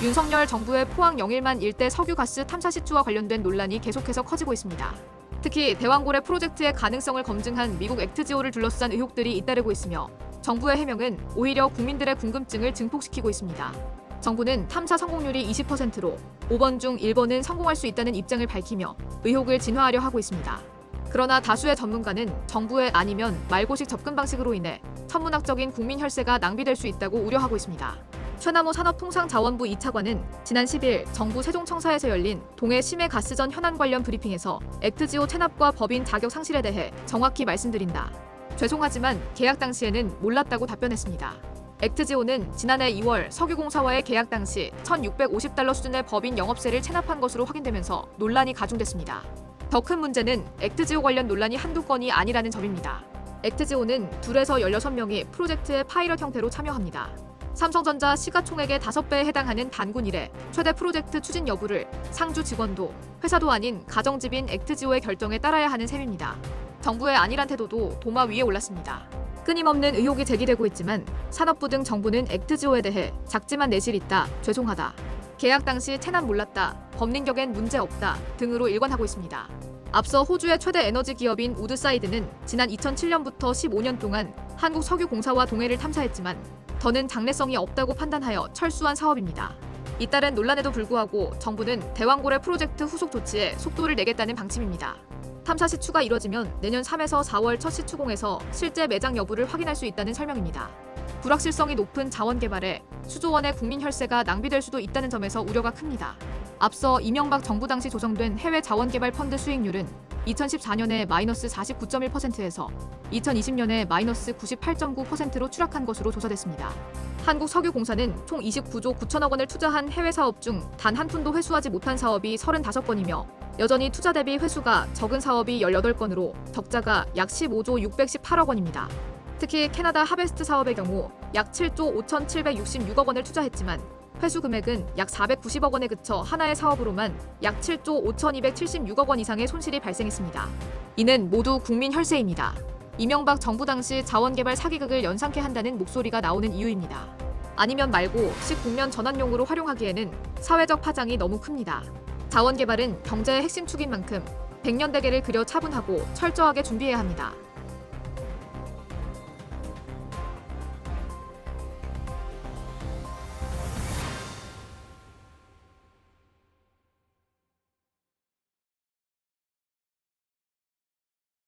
윤석열 정부의 포항 영일만 일대 석유가스 탐사 시추와 관련된 논란이 계속해서 커지고 있습니다. 특히 대왕고래 프로젝트의 가능성을 검증한 미국 액트지오를 둘러싼 의혹들이 잇따르고 있으며 정부의 해명은 오히려 국민들의 궁금증을 증폭시키고 있습니다. 정부는 탐사 성공률이 20%로 5번 중 1번은 성공할 수 있다는 입장을 밝히며 의혹을 진화하려 하고 있습니다. 그러나 다수의 전문가는 정부의 아니면 말고식 접근 방식으로 인해 천문학적인 국민 혈세가 낭비될 수 있다고 우려하고 있습니다. 최남호 산업통상자원부 2차관은 지난 10일 정부 세종청사에서 열린 동해 심해 가스전 현안 관련 브리핑에서 액트지오 체납과 법인 자격 상실에 대해 정확히 말씀드린다. 죄송하지만 계약 당시에는 몰랐다고 답변했습니다. 액트지오는 지난해 2월 석유공사와의 계약 당시 1,650달러 수준의 법인 영업세를 체납한 것으로 확인되면서 논란이 가중됐습니다. 더 큰 문제는 액트지오 관련 논란이 한두 건이 아니라는 점입니다. 액트지오는 둘에서 16명이 프로젝트의 파이럿 형태로 참여합니다. 삼성전자 시가총액의 5배에 해당하는 단군 이래 최대 프로젝트 추진 여부를 상주 직원도 회사도 아닌 가정집인 액트지오의 결정에 따라야 하는 셈입니다. 정부의 안일한 태도도 도마 위에 올랐습니다. 끊임없는 의혹이 제기되고 있지만 산업부 등 정부는 액트지오에 대해 작지만 내실 있다, 죄송하다, 계약 당시 체납 몰랐다, 법린격엔 문제 없다 등으로 일관하고 있습니다. 앞서 호주의 최대 에너지 기업인 우드사이드는 지난 2007년부터 15년 동안 한국 석유공사와 동해를 탐사했지만 더는 장래성이 없다고 판단하여 철수한 사업입니다. 잇따른 논란에도 불구하고 정부는 대왕고래 프로젝트 후속 조치에 속도를 내겠다는 방침입니다. 탐사 시추가 이뤄지면 내년 3에서 4월 첫 시추공에서 실제 매장 여부를 확인할 수 있다는 설명입니다. 불확실성이 높은 자원 개발에 수조 원의 국민 혈세가 낭비될 수도 있다는 점에서 우려가 큽니다. 앞서 이명박 정부 당시 조성된 해외 자원 개발 펀드 수익률은 2014년에 마이너스 49.1%에서 2020년에 마이너스 98.9%로 추락한 것으로 조사됐습니다. 한국석유공사는 총 29조 9천억 원을 투자한 해외 사업 중 단 한 푼도 회수하지 못한 사업이 35건이며 여전히 투자 대비 회수가 적은 사업이 18건으로 적자가 약 15조 618억 원입니다. 특히 캐나다 하베스트 사업의 경우 약 7조 5,766억 원을 투자했지만 회수 금액은 약 490억 원에 그쳐 하나의 사업으로만 약 7조 5,276억 원 이상의 손실이 발생했습니다. 이는 모두 국민 혈세입니다. 이명박 정부 당시 자원개발 사기극을 연상케 한다는 목소리가 나오는 이유입니다. 아니면 말고 식국면 전환용으로 활용하기에는 사회적 파장이 너무 큽니다. 자원개발은 경제의 핵심 축인 만큼 백년 대계를 그려 차분하고 철저하게 준비해야 합니다.